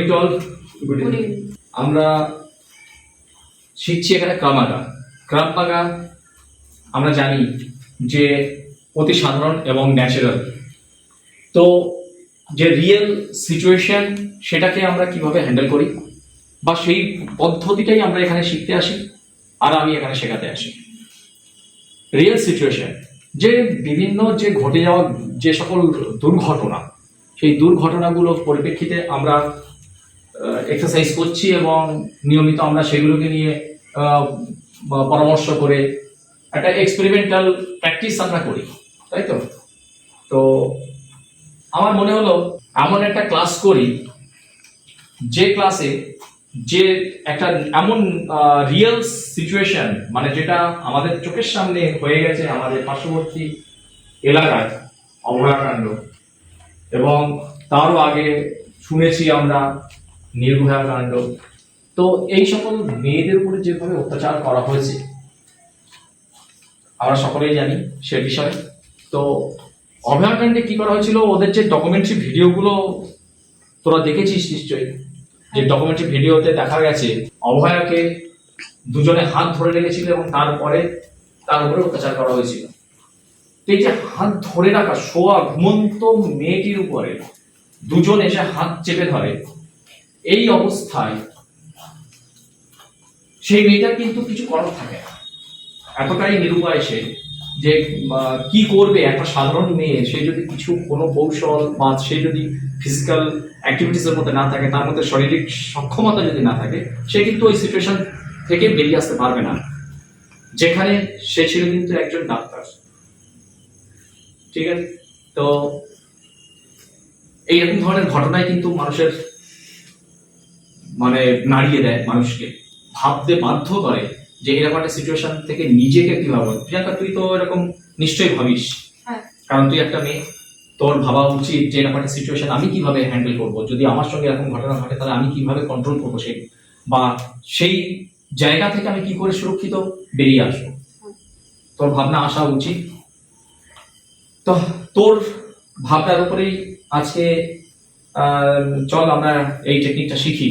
Morning to all good evening আমরা শিখছি এখানে ক্রামাগা। ক্রামাগা আমরা জানি যে অতি সাধারণ এবং ন্যাচারাল তো যে রিয়েল সিচুয়েশন সেটাকে আমরা কীভাবে হ্যান্ডেল করি? বা সেই পদ্ধতিটাই আমরা এখানে শিখতে আসি আর আমি এখানে শেখাতে আসি। রিয়েল সিচুয়েশন যে বিভিন্ন যে ঘটে যাওয়া যে সকল দুর্ঘটনা সেই দুর্ঘটনাগুলোর পরিপ্রেক্ষিতে আমরা এক্সারসাইজ করছি এবং নিয়মিত আমরা সেগুলোকে নিয়ে পরামর্শ করে একটা এক্সপেরিমেন্টাল প্র্যাকটিস আমরা করি, তাই তো? তো আমার মনে হলো, এমন একটা ক্লাস করি, যে ক্লাসে যে একটা এমন রিয়েল সিচুয়েশন মানে যেটা আমাদের চোখের সামনে হয়ে গেছে আমাদের পার্শ্ববর্তী এলাকায়, অভয়াকাণ্ড, এবং তারও আগে শুনেছি আমরা নির্ভয়া কাণ্ড তো এই সকল মেয়েদের উপরে যেভাবে অত্যাচার করা হয়েছে, আমরা সকলেই জানি সে বিষয়ে। তো অভয়াকাণ্ডে কি করা হয়েছিল? ওদের যে ডকুমেন্টারি ভিডিওগুলো তোরা দেখেছিস নিশ্চয়ই? যে ডকুমেন্টারি ভিডিওতে দেখা গেছে, অভয়াকে দুজনে হাত ধরে রেখেছিল এবং তারপরে তার উপরে অত্যাচার করা হয়েছিল। এই যে হাত ধরে রাখা, শোয়া ঘুমন্ত মেয়েটির উপরে দুজন এসে হাত চেপে ধরে। এই অবস্থায় সেই মেয়েটার কিন্তু কিছু করার থাকে না। এতটাই নিরুপায় সে যে কি করবে একটা সাধারণ মেয়ে, সে যদি কিছু কোনো কৌশল বা সে যদি ফিজিক্যাল অ্যাক্টিভিটিসের মধ্যে না থাকে, তার মধ্যে শারীরিক সক্ষমতা যদি না থাকে, সে কিন্তু ওই সিচুয়েশন থেকে বেরিয়ে আসতে পারবে না। যেখানে সে ছিল কিন্তু একজন ডাক্তার। ঠিক আছে? তো এইরকম ধরনের ঘটনায় কিন্তু মানুষের মানে নাড়িয়ে দেয় মানুষকে। ভাবতে বাধ্য করে যে এরকম একটা সিচুয়েশন থেকে নিজেকে কীভাবে প্রিয়াঙ্কা তুই তো এরকম নিশ্চয়ই ভাবিস। হ্যাঁ। কারণ তুই একটা মেয়ে। তোর ভাবা উচিত যে এরকম একটা সিচুয়েশন আমি কীভাবে হ্যান্ডেল করব? যদি আমার সঙ্গে এরকম ঘটনা ঘটে তাহলে আমি কীভাবে কন্ট্রোল করব সেই বা সেই জায়গা থেকে আমি কি করে সুরক্ষিত বেরিয়ে আসব? তোর ভাবনা আসা উচিত। তো তোর ভাবনার উপরেই আজকে আহ, চল আমরা এই টেকনিকটা শিখি।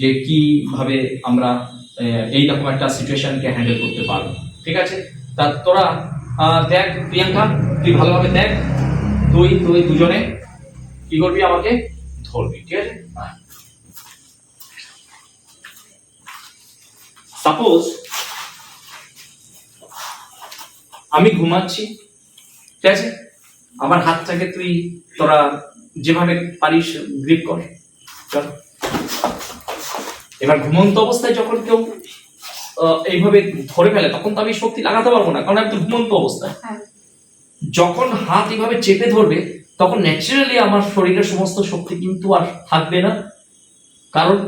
যে কীভাবে আমরা এইরকম একটা সিচুয়েশনকে হ্যান্ডেল করতে পারব। ঠিক আছে? তা তোরা দেখ, প্রিয়াঙ্কা, তুই ভালোভাবে দেখ তুই তুই দুজনে কি করবি আমাকে? ধরবি, ঠিক আছে? সাপোজ আমি ঘুমাচ্ছি, ঠিক আছে? আমার হাতটাকে তুই তোরা যেভাবে পারিস গ্রিপ কর। এবার ঘুমন্ত অবস্থায় যখন কেউ এইভাবে ধরে ফেলে তখন তো আমি শক্তি লাগাতে পারব না কারণ তো ঘুমন্ত অবস্থায়। হ্যাঁ। যখন হাত এভাবে চেপে ধরবে তখন ন্যাচারালি আমার শরীরের সমস্ত শক্তি কিন্তু আর থাকবে না কারণ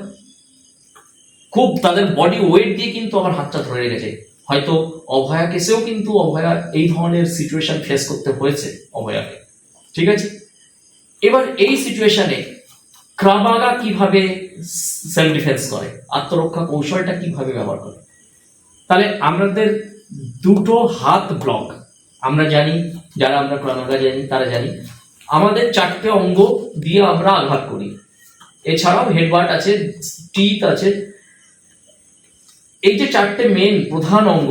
খুব তাদের বডি ওয়েট দিয়ে কিন্তু আমার হাতটা ধরে রেখেছে। হয়তো অভয়া কেসেও কিন্তু অভয়া এই ধরনের সিচুয়েশন ফেস করতে হয়েছে অভয়াকে। ঠিক আছে? এবার এই সিচুয়েশনে ক্রামাগা কীভাবে সেলফ ডিফেন্স করে, আত্মরক্ষা কৌশলটা কীভাবে ব্যবহার করে। তাহলে আমাদের দুটো হাত ব্লক আমরা জানি, যারা আমরা ক্রামাগা জানি, তারা জানি। আমাদের চারটে অঙ্গ দিয়ে আমরা আঘাত করি। এছাড়াও হেডওয়ার্ট আছে টিথ আছে। এই যে চারটে মেন প্রধান অঙ্গ,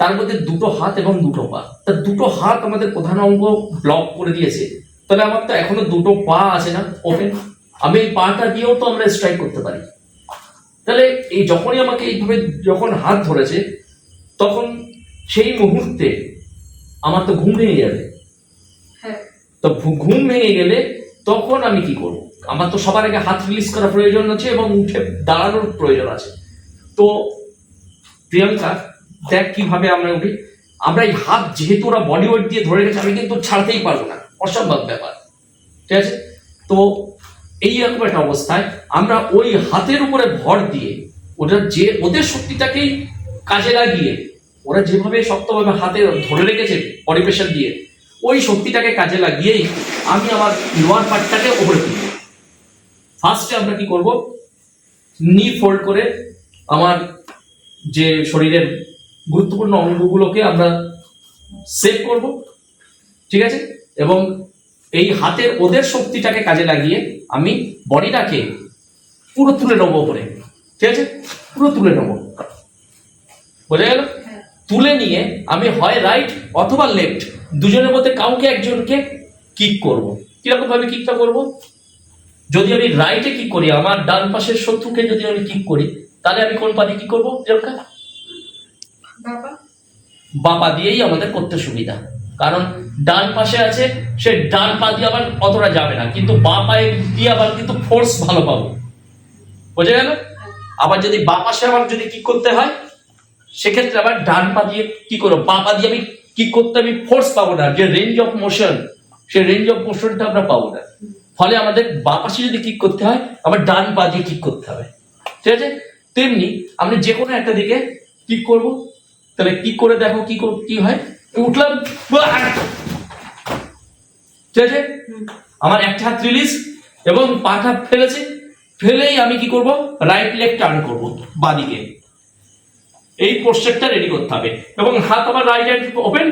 তার মধ্যে দুটো হাত এবং দুটো পা। তা দুটো হাত আমাদের প্রধান অঙ্গ ব্লক করে দিয়েছে। তাহলে আমার তো এখনও দুটো পা আছে না ওপেন আমি এই পাটা দিয়েও তো আমরা স্ট্রাইক করতে পারি। তাহলে এই যখনই আমাকে এইভাবে যখন হাত ধরেছে তখন সেই মুহূর্তে আমার তো ঘুম ভেঙে যাবে। হ্যাঁ। তো ঘুম ভেঙে গেলে তখন আমি কি করব? আমার তো সবার আগে হাত রিলিজ করার প্রয়োজন আছে এবং উঠে দাঁড়ানোর প্রয়োজন আছে। তো প্রিয়াঙ্কা দেখ কীভাবে আমরা উঠি। আমরা এই হাত যেহেতু ওরা বডি ওয়েট দিয়ে ধরে রেখেছে আমি কিন্তু ছাড়তেই পারব না। অসম্ভব ব্যাপার। ঠিক আছে? তো এই রকম একটা অবস্থায় আমরা ওই হাতের উপরে ভর দিয়ে ওটা যে, ওদের শক্তিটাকেই কাজে লাগিয়ে, ওরা যেভাবে শক্তভাবে হাতে ধরে রেখেছে প্রেশার দিয়ে, ওই শক্তিটাকে কাজে লাগিয়েই আমি আমার লোয়ার পার্টটাকে ওপরে তুলব। ফার্স্টে আমরা কি করব? নি ফোল্ড করে আমার যে শরীরের গুরুত্বপূর্ণ অঙ্গগুলোকে আমরা সেভ করব। ঠিক আছে? এবং এই হাতের ওদের শক্তিটাকে কাজে লাগিয়ে আমি বডিটাকে পুরো তুলে নেব ওপরে। ঠিক আছে? পুরো তুলে নেব। বোঝা গেল? তুলে নিয়ে আমি হয় রাইট অথবা লেফট দুজনের মধ্যে কাউকে একজনকে কিক করব। কীরকম ভাবে কিকটা করব? যদি আমি রাইটে কিক করি আমার ডান পাশের শত্রুকে যদি আমি কিক করি তাহলে আমি কোন পা দিয়ে কি করব বাবা দিয়েই আমাদের করতে সুবিধা। কারণ ডান পাশে আছে, সে ডান পা দিয়ে আবার অতটা যাবে না। কিন্তু বা পায়ে দিয়ে আবার কিন্তু ফোর্স ভালো পাবো। বোঝা গেল? আবার যদি বা পাশে আবার যদি কি করতে হয়, সেক্ষেত্রে আবার ডান পা দিয়ে কি করব? বা পা দিয়ে আমি কি করতে আমি ফোর্স পাবো না। যে রেঞ্জ অফ মোশন সেই রেঞ্জ অফ মোশনটা আমরা পাবো না। ফলে আমাদের বা পাশে যদি কিক করতে হয়, আবার ডান পা দিয়ে কিক করতে হবে। ঠিক আছে? তেমনি আমরা যে কোনো একটা দিকে কিক করব। তাহলে কি করে দেখো কি কি হয়? উঠলাম ঠিক আছে? আমার একটা হাত রিলিজ এবং ফেলেছে। ফেলেই আমি কি করব? রাইট লেগ টার্ন করব বাদিকে এই পোস্টারটা রেডি করতে হবে। এবং হাত আমার right hand open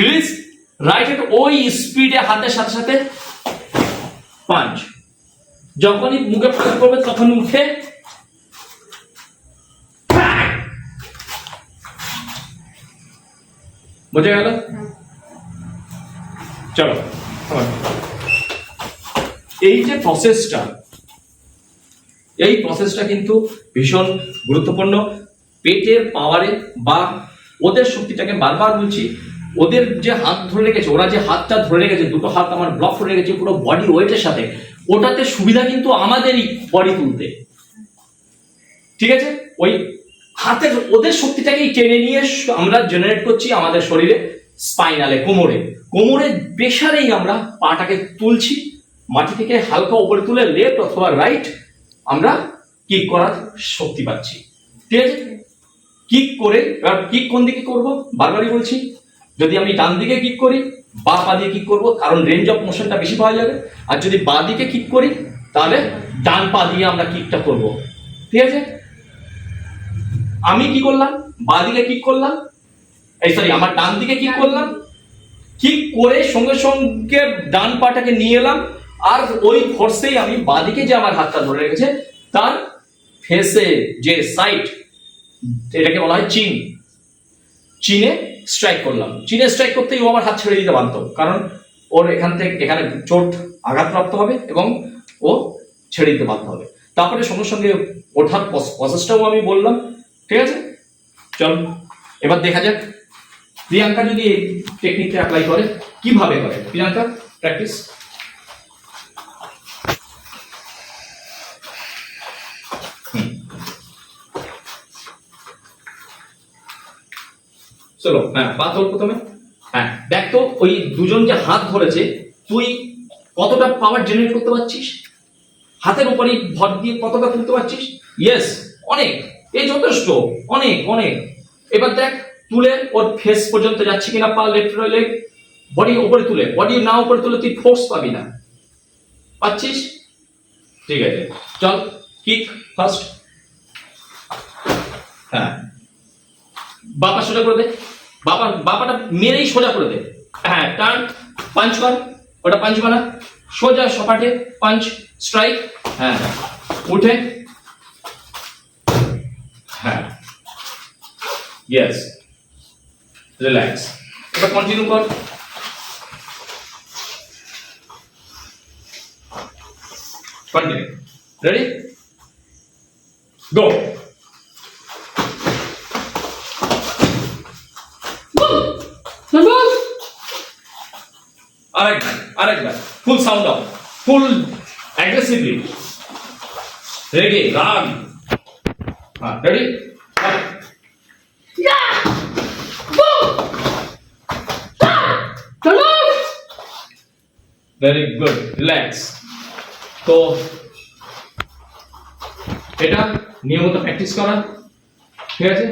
release right hand ওই স্পিডে হাতের সাথে সাথে পাঞ্চ যখনই মুখে প্রয়োগ করবে, তখন মুখে বোঝা গেল? চলো এই যে প্রসেসটা এই প্রসেসটা কিন্তু ভীষণ গুরুত্বপূর্ণ। পেটের পাওয়ারে বা ওদের শক্তিটাকে বারবার বলছি, ওদের যে হাত ধরে রেখেছে, ওরা যে হাতটা ধরে রেখেছে, দুটো হাত আমার ব্লক করে রেখেছে, পুরো বডি ওয়েটের সাথে, ওটাতে সুবিধা কিন্তু আমাদেরই বডি তুলতে। ঠিক আছে? ওই হাতের ওদের শক্তিটাকেই টেনে নিয়ে আমরা জেনারেট করছি আমাদের শরীরে স্পাইনালে কোমরে। কোমরের প্রেশারেই আমরা পাটাকে তুলছি, মাটি থেকে হালকা উপরে তুলে লেফট অথবা রাইট আমরা কিক করার শক্তি পাচ্ছি। ঠিক আছে? কিক করে, এবার কিক কোন দিকে করব? বারবারই বলছি, যদি আমি ডান দিকে কিক করি, বা পা দিয়ে কিক করব, কারণ রেঞ্জ অফ মোশনটা বেশি পাওয়া যাবে। আর যদি বা দিকে কিক করি, তাহলে ডান পা দিয়ে আমরা কিকটা করব। ঠিক আছে? আমি কি করলাম? বা দিকে কিক করলাম? এই সরি আমার ডান দিকে কিক করলাম? কিক করে সঙ্গে সঙ্গে ডান পাটাকে নিয়ে এলাম, আর ওই ফোর্সেই আমি বাদিকে যে আমার হাতটা ধরে রেখেছে, তার ফেসে যে সাইড এটাকে বলা হয় চিন চিনে স্ট্রাইক করলাম। চিনে স্ট্রাইক করতেই ও আমার হাত ছেড়ে দিতে বাধ্য, কারণ ওর এখান থেকে, এখানে চোট আঘাতপ্রাপ্ত হবে এবং ও ছেড়ে দিতে বাধ্য হবে। তারপরে সঙ্গে সঙ্গে ওঠার প্রসেসটাও আমি বললাম ঠিক আছে? চল, এবার দেখা যাক। প্রিয়াঙ্কা যদি এই টেকনিকটা অ্যাপ্লাই করে, কীভাবে করে? প্রিয়াঙ্কা প্র্যাকটিস চলো হ্যাঁ পা তোল প্রথমে। হ্যাঁ দেখ তো, ওই দুজন যে হাত ধরেছে, তুই কতটা পাওয়ার জেনারেট করতে পারছিস? হাতের উপরে ভর দিয়ে কতটা তুলতে পারছিস? ইয়েস অনেক। এই যথেষ্ট, অনেক অনেক। এবার দেখ, তুলে ওর ফেস পর্যন্ত যাচ্ছে কিনা পা লেফট লেগ বডি উপরে তুলে বডি না উপরে তুলে তুই ফোর্স পাবি না। পাচ্ছিস? ঠিক আছে। চল কিক ফার্স্ট হ্যাঁ। বাপা সোজা করে দে। বাবা বাবাটা মেরেই সোজা করে দে। হ্যাঁ টার্ন পাঞ্চ কর। ওটা পাঞ্চ বানা। সোজা সপাটে পাঞ্চ স্ট্রাইক হ্যাঁ উঠে হ্যাঁ ইয়েস রিল্যাক্স এবার কন্টিনিউ কর কন্টিনিউ রেডি গো আরেকবার আরেকবার full sound off full aggressively ready রাগ হ্যাঁ রেডি ভেরি গুড রিল্যাক্স তো এটা নিয়মিত প্র্যাকটিস করা, ঠিক আছে?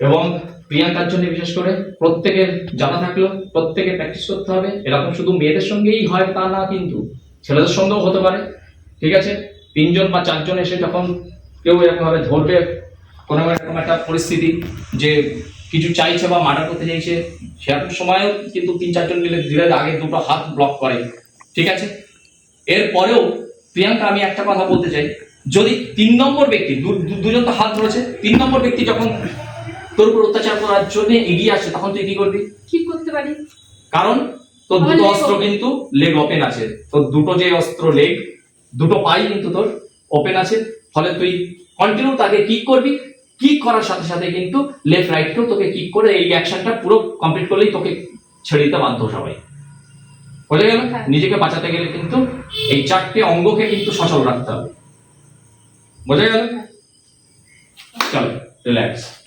এবং প্রিয়াঙ্কার জন্য বিশেষ করে প্রত্যেকের জানা থাকল, প্রত্যেকে প্র্যাকটিস করতে হবে। এরকম শুধু মেয়েদের সঙ্গেই হয় তা না কিন্তু, ছেলেদের সঙ্গেও হতে পারে, ঠিক আছে? তিনজন বা চারজন এসে যখন কেউ এরকম ভাবে ধরবে, কোনো এরকম একটা পরিস্থিতি যে কিছু চাইছে বা মার্ডার করতে চাইছে সেরকম সময়ও কিন্তু তিন চারজন মিলে ধীরে আগে দুটো হাত ব্লক করে। ঠিক আছে? এরপরেও প্রিয়াঙ্কা আমি একটা কথা বলতে চাই। যদি তিন নম্বর ব্যক্তি দুজন তো হাত ধরেছে তিন নম্বর ব্যক্তি যখন তোর উপর অত্যাচার করার জন্য এগিয়ে আসে তখন তুই কি করবি? কি করতে পারি? কারণ তোর দুটো অস্ত্র কিন্তু লেগ ওপেন আছে। তোর দুটো যে অস্ত্র লেগ দুটো পাই কিন্তু তোর ওপেন আছে। ফলে তুই কন্টিনিউ তাকে কি করবি? কিক করার সাথে সাথে কিন্তু লেফট রাইটকেও তোকে কিক করে এই অ্যাকশনটা পুরো কমপ্লিট করলেই তোকে ছেড়ে দিতে বাধ্য সবাই। বোঝা গেল? হ্যাঁ। নিজেকে বাঁচাতে গেলে কিন্তু এই চারটে অঙ্গকে কিন্তু সচল রাখতে হবে। বোঝা গেল? চলো রিল্যাক্স